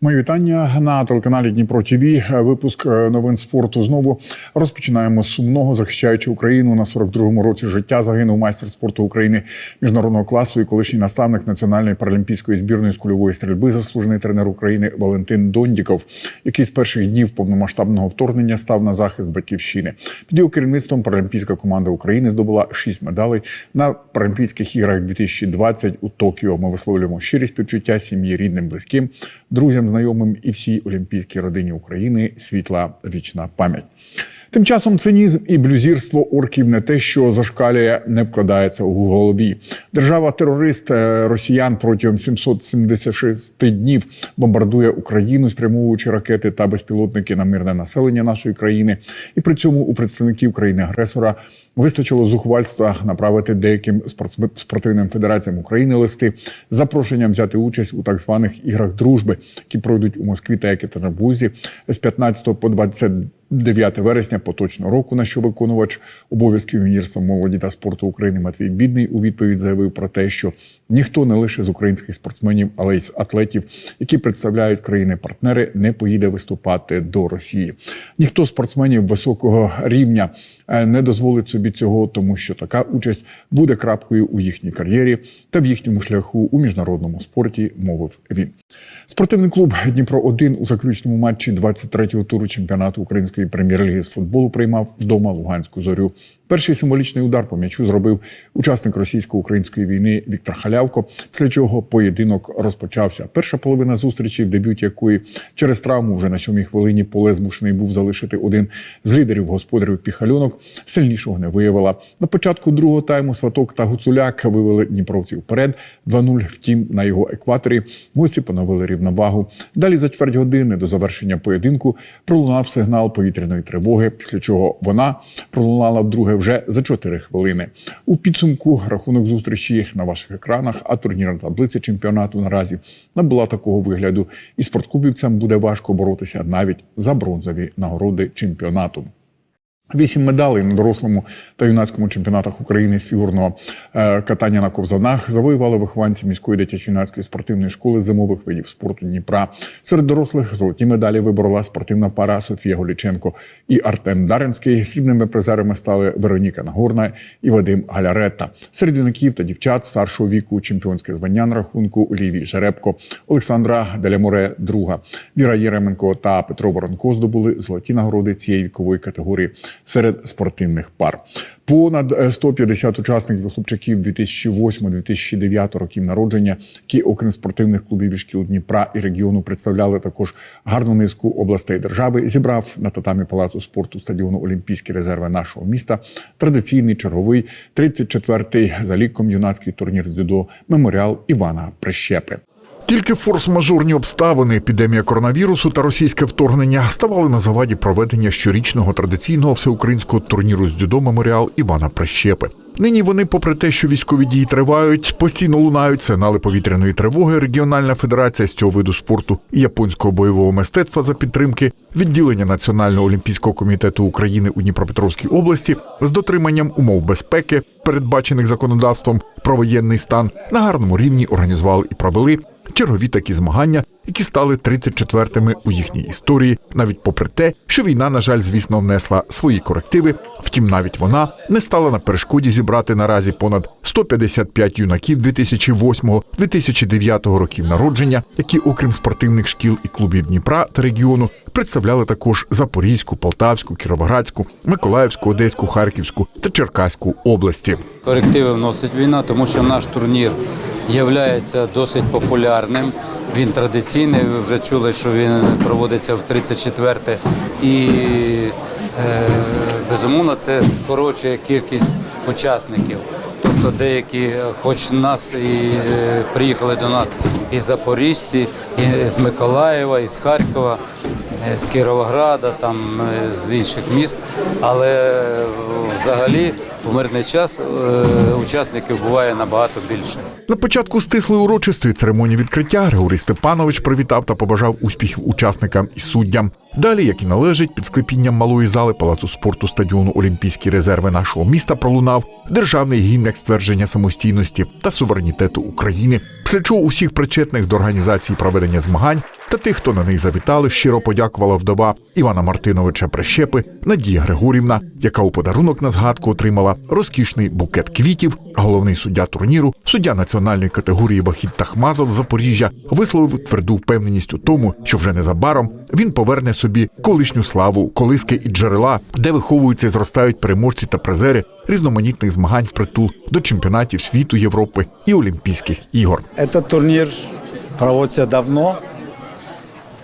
Мої вітання на телеканалі Дніпро ТВ. Випуск е, новин спорту знову розпочинаємо з сумного, захищаючи Україну на 42-му році життя. Загинув майстер спорту України міжнародного класу і колишній наставник національної паралімпійської збірної з кульової стрільби, заслужений тренер України Валентин Дондіков, який з перших днів повномасштабного вторгнення став на захист батьківщини. Під його керівництвом паралімпійська команда України здобула шість медалей на Паралімпійських іграх 2020 у Токіо. Ми висловлюємо щирі співчуття сім'ї, рідним, близьким, друзям, знайомим і всій олімпійській родині України. Світла вічна пам'ять. Тим часом цинізм і блюзірство орків не те, що зашкалює, не вкладається у голові. Держава-терорист е, росіян протягом 776 днів бомбардує Україну, спрямовуючи ракети та безпілотники на мирне населення нашої країни. І при цьому у представників країни-агресора вистачило зухвальства направити деяким спортивним федераціям України листи з запрошенням взяти участь у так званих іграх дружби, які пройдуть у Москві та Екатеринбурзі з 15 по 20 9 вересня поточного року, на що виконувач обов'язків Міністерства молоді та спорту України Матвій Бідний у відповідь заявив про те, що ніхто не лише з українських спортсменів, але й з атлетів, які представляють країни-партнери, не поїде виступати до Росії. Ніхто спортсменів високого рівня е, не дозволить собі цього, тому що така участь буде крапкою у їхній кар'єрі та в їхньому шляху у міжнародному спорті, мовив він. Спортивний клуб Дніпро 1 у заключному матчі 23-го туру чемпіонату української прем'єр-ліги з футболу приймав вдома Луганську зорю. Перший символічний удар по м'ячу зробив учасник російсько-української війни Віктор Халявко, після чого поєдинок розпочався. Перша половина зустрічі, в дебюті якої через травму вже на сьомій хвилині поле змушений був залишити один з лідерів господарів піхальонок. Сильнішого не виявила. На початку другого тайму Сваток та Гуцуляк вивели дніпровців вперед 2-0. Втім, на його екваторі гості поновили рівновагу. Далі за чверть години до завершення поєдинку пролунав сигнал повітряної тривоги, після чого вона пролунала вдруге вже за 4 хвилини. У підсумку рахунок зустрічі на ваших екранах, а турнірна таблиця чемпіонату наразі набула такого вигляду, і спорткубівцям буде важко боротися навіть за бронзові нагороди чемпіонату. Вісім медалей на дорослому та юнацькому чемпіонатах України з фігурного е, катання на ковзанах завоювали вихованці міської дитячо-юнацької спортивної школи зимових видів спорту Дніпра. Серед дорослих золоті медалі виборола спортивна пара Софія Голіченко і Артем Даринський. Срібними призерами стали Вероніка Нагорна і Вадим Галяретта. Серед юнаків та дівчат старшого віку чемпіонське звання на рахунку Олівії Жеребко, Олександра Деляморе, друга Віра Єременко та Петро Воронко здобули золоті нагороди цієї вікової категорії серед спортивних пар. Понад е, 150 учасників хлопчаків 2008-2009 років народження, які, окрім спортивних клубів і шкіл Дніпра і регіону, представляли також гарну низку областей держави, зібрав на татамі палацу спорту стадіону Олімпійські резерви нашого міста традиційний черговий 34-й за ліком юнацький турнір з дзюдо меморіал Івана Прищепи. Тільки форс-мажорні обставини, епідемія коронавірусу та російське вторгнення ставали на заваді проведення щорічного традиційного всеукраїнського турніру з дзюдо меморіал Івана Прищепи. Нині вони, попри те, що військові дії тривають, постійно лунають сигнали повітряної тривоги. Регіональна федерація з цього виду спорту і японського бойового мистецтва за підтримки відділення Національного олімпійського комітету України у Дніпропетровській області з дотриманням умов безпеки, передбачених законодавством про воєнний стан, на гарному рівні організували і провели чергові такі змагання, які стали 34-ми у їхній історії, навіть попри те, що війна, на жаль, звісно, внесла свої корективи. Втім, навіть вона не стала на перешкоді зібрати наразі понад 155 юнаків 2008-2009 років народження, які, окрім спортивних шкіл і клубів Дніпра та регіону, представляли також Запорізьку, Полтавську, Кіровоградську, Миколаївську, Одеську, Харківську та Черкаську області. Корективи вносить війна, тому що наш турнір є досить популярним. Він традиційний. Ви вже чули, що він проводиться в 34-те. І е, безумовно це скорочує кількість учасників. Тобто деякі, е, хоч нас і е, приїхали до нас із Запоріжці, і з Миколаєва, із Харкова, е, з Кіровограда, там з інших міст, але взагалі в мирний час е, учасників буває набагато більше. На початку стислої урочистої церемонії відкриття Григорій Степанович привітав та побажав успіхів учасникам і суддям. Далі, як і належить, під склепінням малої зали палацу спорту стадіону Олімпійські резерви нашого міста пролунав державний гімн як ствердження самостійності та суверенітету України. Після чого усіх причетних до організації проведення змагань та тих, хто на них завітали, щиро подякувала вдова Івана Мартиновича Прищепи Надія Григорівна, яка у подарунок на згадку отримала розкішний букет квітів. Головний суддя турніру, суддя національної категорії Вахід Тахмазов з Запоріжжя, висловив тверду впевненість у тому, що вже незабаром він поверне собі колишню славу, колиски і джерела, де виховуються і зростають переможці та призери різноманітних змагань впритул до чемпіонатів світу, Європи і Олімпійських ігор. Этот турнир проводится давно.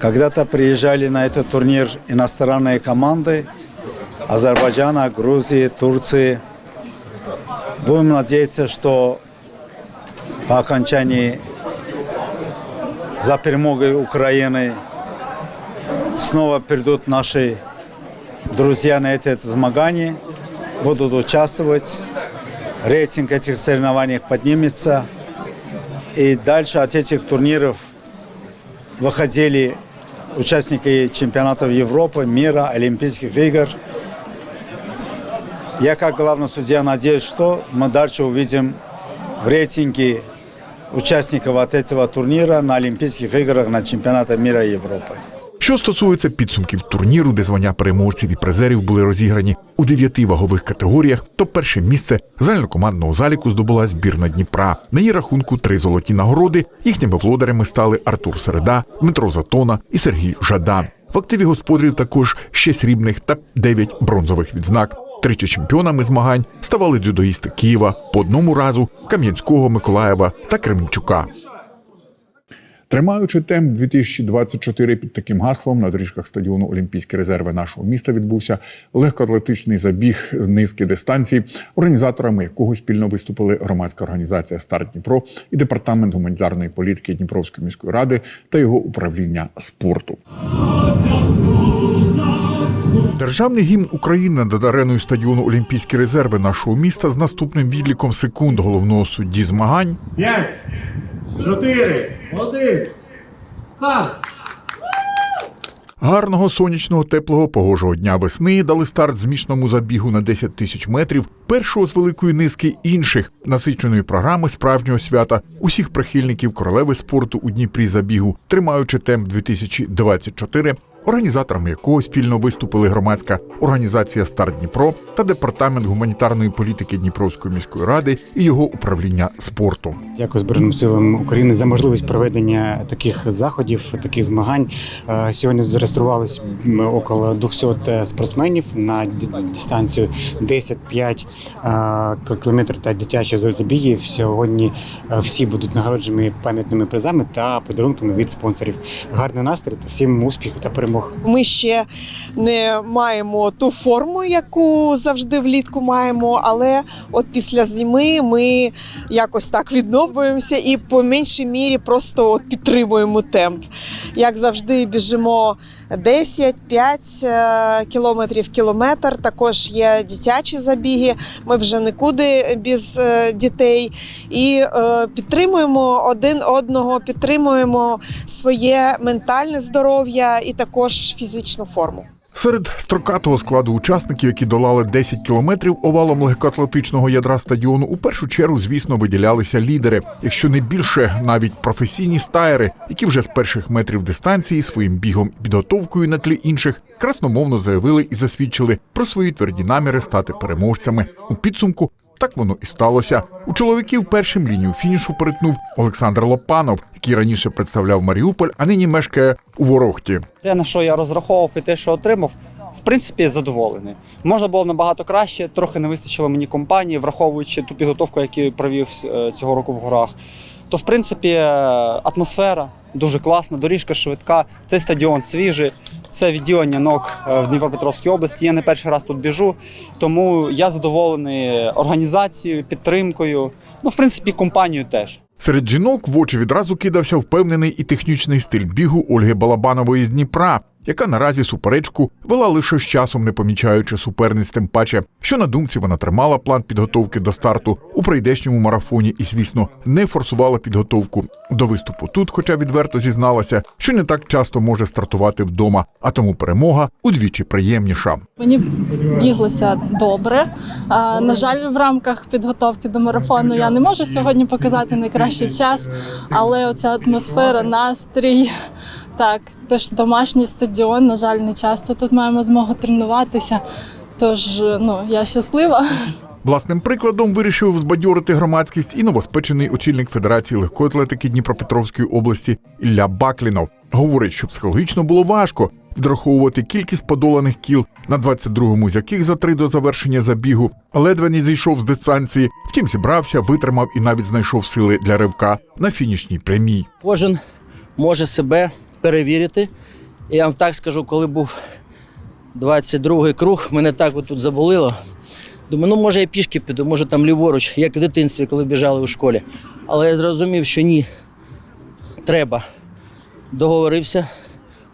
Когда-то приезжали на этот турнир иностранные команды Азербайджана, Грузии, Турции. Будем надеяться, что по окончании за перемогой Украины Снова придут наши друзья на это змагание, будут участвовать. Рейтинг этих соревнований поднимется. И дальше от этих турниров выходили участники чемпионатов Европы, мира, Олимпийских игр. Я как главный судья надеюсь, что мы дальше увидим в рейтинге участников от этого турнира на Олимпийских играх, на чемпионатах мира и Европы. Що стосується підсумків турніру, де звання переможців і призерів були розіграні у дев'яти вагових категоріях, то перше місце загальнокомандного заліку здобула збірна Дніпра. На її рахунку три золоті нагороди. Їхніми володарями стали Артур Середа, Дмитро Затона і Сергій Жадан. В активі господарів також ще срібних та дев'ять бронзових відзнак. Тричі чемпіонами змагань ставали дзюдоїсти Києва по одному разу Кам'янського, Миколаєва та Кременчука. Тримаючи темп 2024 під таким гаслом на доріжках стадіону Олімпійські резерви нашого міста відбувся легкоатлетичний забіг з низки дистанцій, організаторами якого спільно виступили громадська організація Старт Дніпро і департамент гуманітарної політики Дніпровської міської ради та його управління спорту. Державний гімн України над ареною стадіону Олімпійські резерви нашого міста з наступним відліком секунд головного судді змагань П'ять, чотири, один, старт! Гарного сонячного теплого погожого дня весни дали старт змішному забігу на 10 тисяч метрів, першого з великої низки інших насиченої програми справжнього свята усіх прихильників королеви спорту у Дніпрі забігу, тримаючи темп 2024, організаторами якого спільно виступили громадська організація Старт Дніпро та департамент гуманітарної політики Дніпровської міської ради і його управління спорту. Дякую Збройним силам України за можливість проведення таких заходів, таких змагань. Е, Сьогодні зареєструвалось м, около 200 спортсменів на дистанцію 10-5 е, кілометрів та дитячі забіги. Сьогодні е, всі будуть нагороджені пам'ятними призами та подарунками від спонсорів. Гарний настрій та всім успіху та перемог. Ми ще не маємо ту форму, яку завжди влітку маємо, але от після зими ми якось так відновлюємося і по меншій мірі просто от підтримуємо темп. Як завжди, біжимо 10-5 е, кілометрів кілометр. Також є дитячі забіги. Ми вже нікуди без е, дітей і е, підтримуємо один одного, підтримуємо своє ментальне здоров'я і також фізичну форму. Серед строкатого складу учасників, які долали 10 кілометрів овалом легкоатлетичного ядра стадіону, у першу чергу, звісно, виділялися лідери, якщо не більше, навіть професійні стаєри, які вже з перших метрів дистанції своїм бігом і підготовкою на тлі інших красномовно заявили і засвідчили про свої тверді наміри стати переможцями. У підсумку так воно і сталося. У чоловіків першим лінію фінішу перетнув Олександр Лопанов, який раніше представляв Маріуполь, а нині мешкає у Ворохті. Те, на що я розраховував і те, що отримав, в принципі, задоволений. Можна було набагато краще, трохи не вистачило мені компанії, враховуючи ту підготовку, яку провів е, цього року в горах. То, в принципі, е, атмосфера дуже класна, доріжка швидка, цей стадіон свіжий, це відділення ног е, в Дніпропетровській області. Я не перший раз тут біжу, тому я задоволений організацією, підтримкою. Ну, в принципі, компанією теж. Серед жінок в очі відразу кидався впевнений і технічний стиль бігу Ольги Балабанової з Дніпра. Яка наразі суперечку вела лише з часом, не помічаючи суперниць, тим паче, що на думці вона тримала план підготовки до старту у прийдешньому марафоні і, звісно, не форсувала підготовку до виступу тут, хоча відверто зізналася, що не так часто може стартувати вдома, а тому перемога удвічі приємніша. Мені біглося добре. А, на жаль, в рамках підготовки до марафону я не можу сьогодні показати найкращий час, але оця атмосфера, настрій. Так, теж домашній стадіон. На жаль, не часто тут маємо змогу тренуватися. Тож ну я щаслива. Власним прикладом вирішив збадьорити громадськість і новоспечений очільник Федерації легкої атлетики Дніпропетровської області Ілля Баклінов. Говорить, що психологічно було важко відраховувати кількість подоланих кіл на 22-му з яких за три до завершення забігу ледве не зійшов з дистанції. Втім, зібрався, витримав і навіть знайшов сили для ривка на фінішній прямій. Кожен може себе перевірити. Я вам так скажу, коли був 22-й круг, мене так отут заболіло. Думаю, ну може я пішки піду, може там ліворуч, як в дитинстві, коли біжали у школі. Але я зрозумів, що ні, треба. Договорився,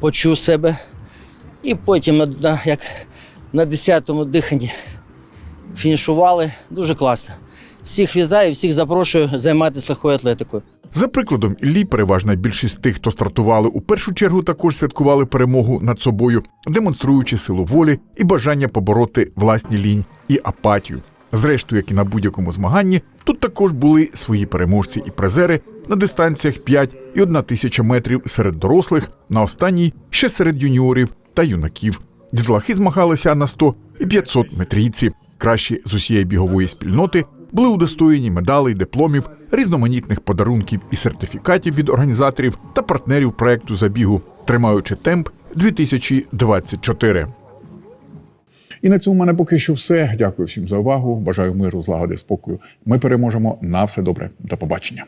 почув себе. І потім, як на 10-му диханні, фінішували. Дуже класно. Всіх вітаю, всіх запрошую займатися легкою атлетикою. За прикладом Іллі, переважна більшість тих, хто стартували у першу чергу, також святкували перемогу над собою, демонструючи силу волі і бажання побороти власні лінь і апатію. Зрештою, як і на будь-якому змаганні, тут також були свої переможці і призери на дистанціях 5 і 1 тисяча метрів серед дорослих, на останній ще серед юніорів та юнаків. Дітлахи змагалися на 100 і 500 метрійці. Кращі з усієї бігової спільноти були удостоєні медалей, дипломів, різноманітних подарунків і сертифікатів від організаторів та партнерів проекту забігу, тримаючи темп 2024. І на цьому в мене поки що все. Дякую всім за увагу. Бажаю миру, злагоди, спокою. Ми переможемо. На все добре. До побачення.